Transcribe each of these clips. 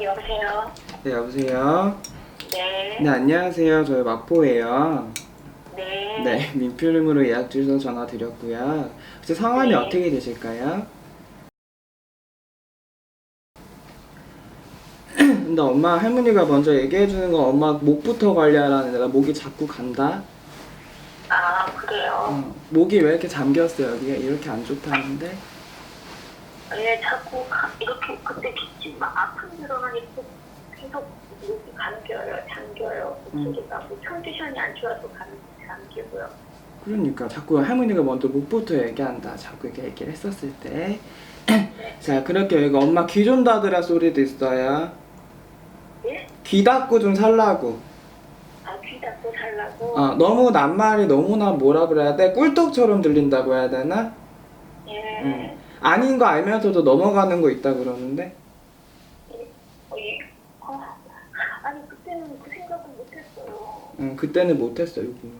여보세요? 네, 여보세요? 네. 네, 안녕하세요. 저희 마포예요. 네. 네, 민필름으로 예약 주셔서 전화 드렸고요. 혹시 성함이 네. 어떻게 되실까요? 근데 엄마 할머니가 먼저 얘기해 주는 건 엄마 목부터 관리하라는 데가 목이 자꾸 간다. 아, 그래요? 어, 목이 왜 이렇게 잠겼어요? 여기가 이렇게 안 좋다는데? 예, 자꾸 가, 이렇게 그때 빗지 막 아픈 데로만 있고 계속 목이 감겨요, 잠겨요. 목소리가 뭐 컨디션이 안 좋아서 감, 잠기고요. 그러니까 자꾸 할머니가 먼저 목부터 얘기한다. 자꾸 이렇게 얘기를 했었을 때. 자, 그렇게 여기 엄마 귀 좀 닫으라 소리도 있어요. 예? 귀 닫고 좀 살라고. 아, 귀 닫고 살라고? 어, 너무 낱말이 너무나 뭐라 그래야 돼? 꿀떡처럼 들린다고 해야 되나? 예. 응. 아닌 거 알면서도 넘어가는 거 있다 그러는데? 어, 이, 아, 아니, 그때는 그 생각은 못했어요. 응, 그때는 못했어, 여기.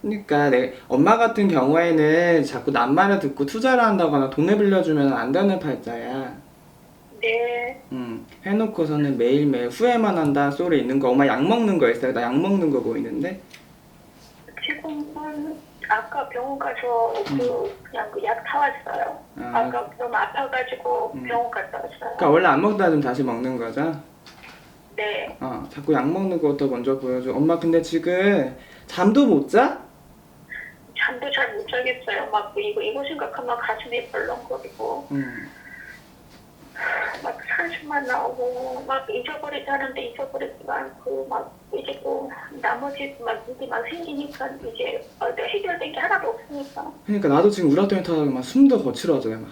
그러니까 내 엄마 같은 경우에는 자꾸 낱말을 듣고 투자를 한다거나 돈을 빌려주면 안 되는 팔자야. 네. 응. 해놓고서는 매일매일 후회만 한다 소리 있는 거. 엄마 약 먹는 거 있어요? 나 약 먹는 거 보이는데? 지금은 아까 병원 가서 그 그냥 그 약 사왔어요. 아, 아까 좀 아파가지고 음. 병원 갔다 왔어요. 그러니까 원래 안 먹다가 좀 다시 먹는 거죠? 네. 어, 자꾸 약 먹는 것부터 먼저 보여줘. 엄마 근데 지금 잠도 못 자? 잠도 잘 못 자겠어요. 막 이거 이거 생각하면 가슴이 벌렁거리고 응. 막 산수만 나오고 막 잊어버리자는데 잊어버리지도 않고 막 이제 또 나머지 막 일이 막 생기니까 이제 어, 해결된 게 하나도 없으니까. 그러니까 나도 지금 우라통에 타다가 막 숨도 거칠어져요 막.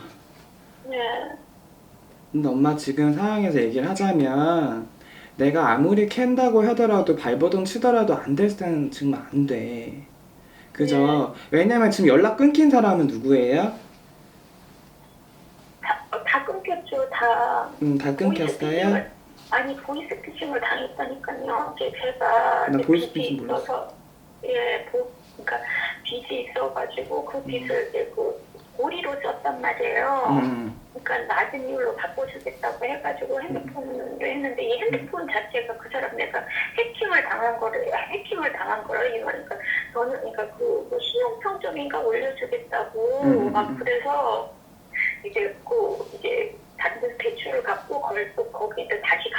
네. 근데 엄마 지금 상황에서 얘기를 하자면 내가 아무리 캔다고 하더라도 발버둥 치더라도 안 될 때는 지금 안 돼. 그죠? 왜냐면 지금 연락 끊긴 사람은 누구예요? 다, 끊겼죠. 다 음, 다 끊겼어요? 보이스피싱을- 아니 보이스피싱을 당했다니까요. 이제 제가 나 이제 보이스피싱 빚이 몰랐어. 있어서 예, 보, 그러니까 빚이 있어가지고 그 빚을 이제 그 고리로 썼단 말이에요. 음, 그러니까 낮은 이율로 바꿔주겠다고 해가지고 핸드폰을 했는데 이 핸드폰 자체가 그 사람 내가 해킹을 당한 거를 해킹을 당한 거를 이거니까 저는 그러니까 그, 그 신용평점인가 올려주겠다고 음, 음, 막 음. 그래서 이제 그 이제 다른 대출을 갚고 그걸 또 거기를 다시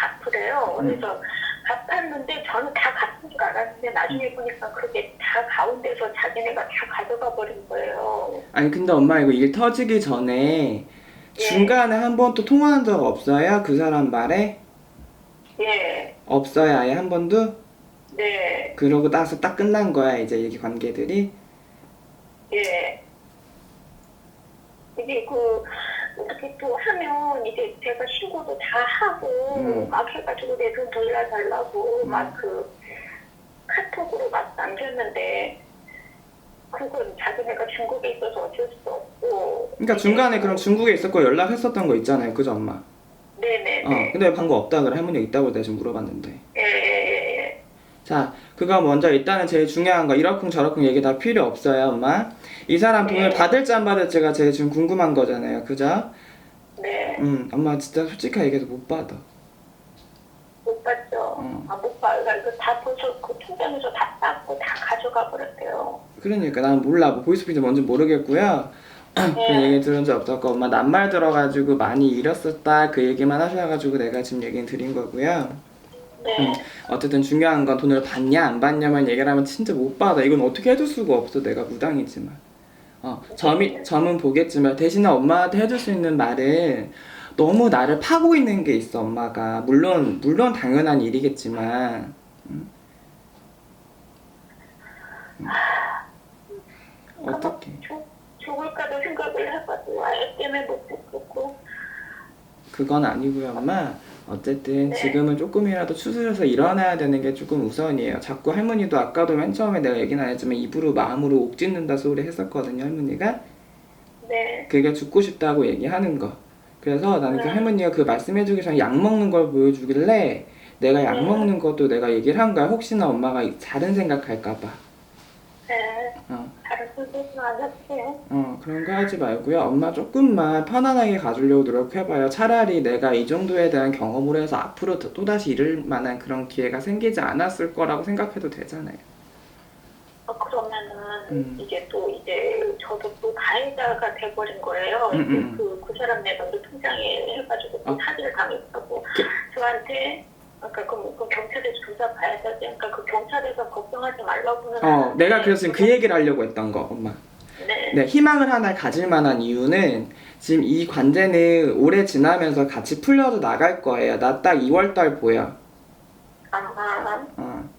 음. 그래서 갚았는데 저는 다 갚은 줄 알았는데 나중에 보니까 그렇게 다 가운데서 자기네가 다 가져가 버린 거예요. 아니 근데 엄마 이거 일 터지기 전에 중간에 한 번도 통화한 적 없어요? 그 사람 말에? 예, 없어요 아예 한 번도? 네. 그러고 나서 딱 끝난 거야 이제 얘기 관계들이? 예. 이게 그 어떻게 또 하면 이제 제가 신고도 다 하고 음. 막 해가지고 내 돈 돌려달라고 음. 막그 카톡으로 막 남겼는데 그건 자기네가 중국에 있어서 어쩔 수 없고. 그러니까 중간에 그럼 중국에 있었고 연락했었던 거 있잖아요 그죠 엄마? 네네네. 어 근데 왜 방금 없다 그래 할머니가 있다고 내가 지금 물어봤는데 예. 자, 그거 먼저 일단은 제일 중요한 거 이러쿵 저러쿵 얘기 다 필요 없어요, 엄마. 이 사람 돈을 네. 받을지 안 받을지가 제일 지금 궁금한 거잖아요, 그죠? 네. 음, 엄마 진짜 솔직하게 얘기해서 못 받아. 못 봤죠. 어. 아, 못 봐. 이거 다 벌써 그 통장에서 다 땄고 다 가져가 버렸대요. 그러니까 난 몰라, 뭐 보이스피드 뭔지 모르겠고요. 그 네. 얘기 들은 적 없었고 엄마 낱말 들어가지고 많이 잃었었다 그 얘기만 하셔가지고 내가 지금 얘기는 드린 거고요. 네. 음, 어쨌든 중요한 건 돈을 받냐 안 받냐만 얘기를 하면 진짜 못 받아. 이건 어떻게 해줄 수가 없어. 내가 무당이지만. 어, 점이, 점은 보겠지만 대신에 엄마한테 해줄 수 있는 말은 너무 나를 파고 있는 게 있어 엄마가 물론 물론 당연한 일이겠지만 음. 음. 어떻게 죽, 죽을까도 생각을 해봐도 아예 때문에 못 죽겠고 그건 아니고요 엄마 어쨌든 네. 지금은 조금이라도 추스려서 일어나야 되는 게 조금 우선이에요 자꾸 할머니도 아까도 맨 처음에 내가 얘기는 안 했지만 입으로 마음으로 옥짓는다 소리 했었거든요 할머니가 네 그게 죽고 싶다고 얘기하는 거 그래서 나는 그 네. 할머니가 그 말씀해주기 전에 약 먹는 걸 보여주길래 내가 약 네. 먹는 것도 내가 얘기를 한 거야 혹시나 엄마가 다른 생각할까봐 네. 어. 어, 그런 거 하지 말고요. 엄마 조금만 편안하게 가주려고 노력해봐요. 차라리 내가 이 정도에 대한 경험을 해서 앞으로 또- 또다시 이럴 만한 그런 기회가 생기지 않았을 거라고 생각해도 되잖아요. 어, 그러면은 음. 이제 또 이제 저도 또 가해자가 돼버린 거예요. 음, 이제 음. 그, 그 사람 내가 또 통장에 해가지고 또 어. 사기를 당했다고 그- 저한테 그러니까 그, 그 경찰에서 조사 봐야 되지. 그러니까 그 경찰에서 걱정하지 말라고는. 어, 내가 그래서 지금 그 얘기를 하려고 했던 거, 엄마. 네. 네, 희망을 하나 가질 만한 이유는 지금 이 관제는 오래 지나면서 같이 풀려도 나갈 거예요. 나 딱 2월 달 보여. 아, 아, 어.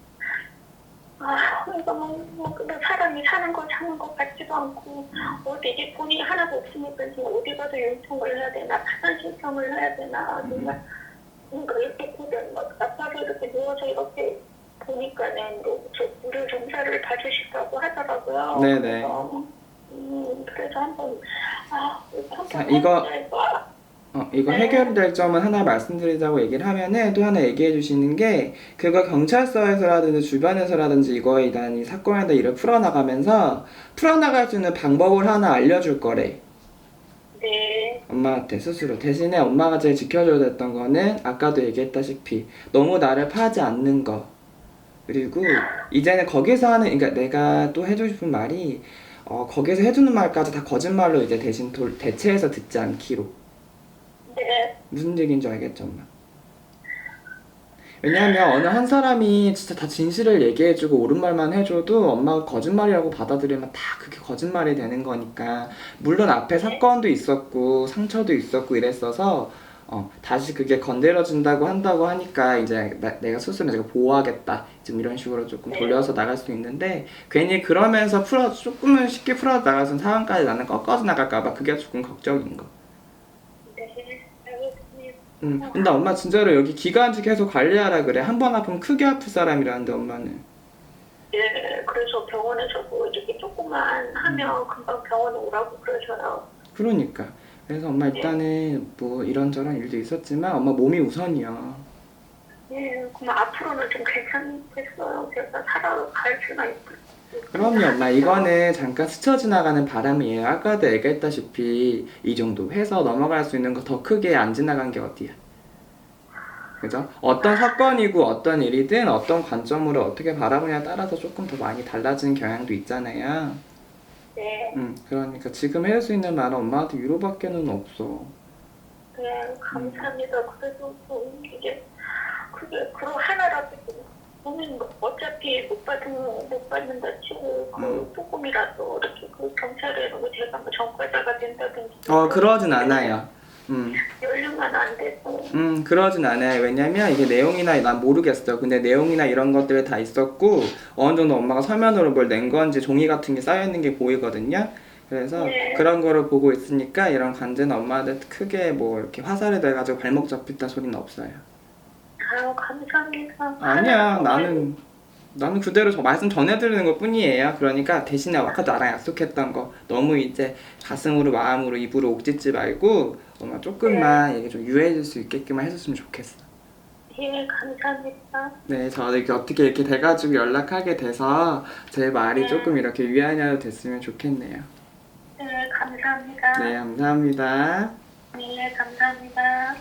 아, 이거 뭐, 뭐 근데 사람이 사는 거 사는 것 같지도 않고 어디 이제 돈이 하나도 없으니까 지금 어디 가서 요청을 해야 되나 파산 신청을 해야 되나 정말 뭔가 막 아빠가 이렇게 누워서 이렇게 보니까는 뭐저 무료 정사를 봐주시다고 하더라고요. 네네. 그래서, 음, 그래서 한번 아 자, 이거-? 어, 이거 네. 해결될 점은 하나 말씀드리자고 얘기를 하면은 또 하나 얘기해 주시는 게 그거 경찰서에서라든지 주변에서라든지 이거에 대한 이 사건에 대한 일을 풀어나가면서 풀어나갈 수 있는 방법을 하나 알려줄 거래. 네. 엄마한테 스스로 대신에 엄마가 제일 지켜줘야 됐던 거는 아까도 얘기했다시피 너무 나를 파지 않는 거 그리고 이제는 거기서 하는 그러니까 내가 또 해주고 싶은 말이 어, 거기서 해주는 말까지 다 거짓말로 이제 대신 돌, 대체해서 듣지 않기로 네. 무슨 얘기인 줄 알겠죠 엄마 왜냐하면 어느 한 사람이 진짜 다 진실을 얘기해주고 옳은 말만 해줘도 엄마가 거짓말이라고 받아들이면 다 그게 거짓말이 되는 거니까 물론 앞에 사건도 있었고 상처도 있었고 이랬어서 어, 다시 그게 건드려진다고 한다고 하니까 이제 나- 내가 스스로 내가 보호하겠다 좀 이런 식으로 조금 네. 돌려서 나갈 수 있는데 괜히 그러면서 풀어 조금은 쉽게 풀어 나가서 상황까지 나는 꺾어져 나갈까봐 그게 조금 걱정인 거. 네. 알겠습니다. 응. 근데 엄마 진짜로 여기 기관지 계속 관리하라 그래. 한 번 아프면 크게 아플 사람이라는데 엄마는. 예, 그래서 병원에서 뭐 이렇게 조금만 하면 금방 병원에 오라고 그러셔요. 그러니까. 그래서 엄마 일단은 뭐 이런저런 일도 있었지만 엄마 몸이 우선이야. 예, 그럼 앞으로는 좀 괜찮겠어요. 제가 살아갈 수가 있고. 그럼요 엄마 이거는 잠깐 스쳐 지나가는 바람이에요. 아까도 얘기했다시피 이 정도 해서 넘어갈 수 있는 거 더 크게 안 지나간 게 어디야. 그죠? 어떤 사건이고 어떤 일이든 어떤 관점으로 어떻게 바라보냐에 따라서 조금 더 많이 달라지는 경향도 있잖아요. 네, 응, 그러니까 지금 해줄 수 있는 말은 엄마한테 위로밖에는 없어. 네, 감사합니다. 그래도 뭐 이게 그게 그런 하나라도 보 면뭐 어차피 못 받은 못 받는다 치고 그 음. 조금이라도 이렇게 그 경찰에 뭐 제가 뭐 전과자가 된다든지 어, 그러진 않아요. 음, 안 음, 그러진 않아요. 왜냐면 이게 내용이나 난 모르겠어. 근데 내용이나 이런 것들이 다 있었고 어느 정도 엄마가 서면으로 뭘 낸 건지 종이 같은 게 쌓여 있는 게 보이거든요. 그래서 네. 그런 거를 보고 있으니까 이런 관제는 엄마한테 크게 뭐 이렇게 화살이 돼가지고 발목 잡혔다 소리는 없어요. 아유 감사합니다. 아니야, 나는 나는 그대로 저 말씀 전해드리는 것 뿐이에요. 그러니까 대신에 아까 나랑 약속했던 거 너무 이제 가슴으로 마음으로 입으로 옥짓지 말고 엄마 조금만 얘기 좀 유해질 수 있게끔만 해줬으면 좋겠어. 예, 감사합니다. 네, 저 이렇게 어떻게 이렇게 돼가지고 연락하게 돼서 제 말이 네. 조금 이렇게 위안이라도 됐으면 좋겠네요. 네, 감사합니다. 네, 감사합니다. 네, 감사합니다.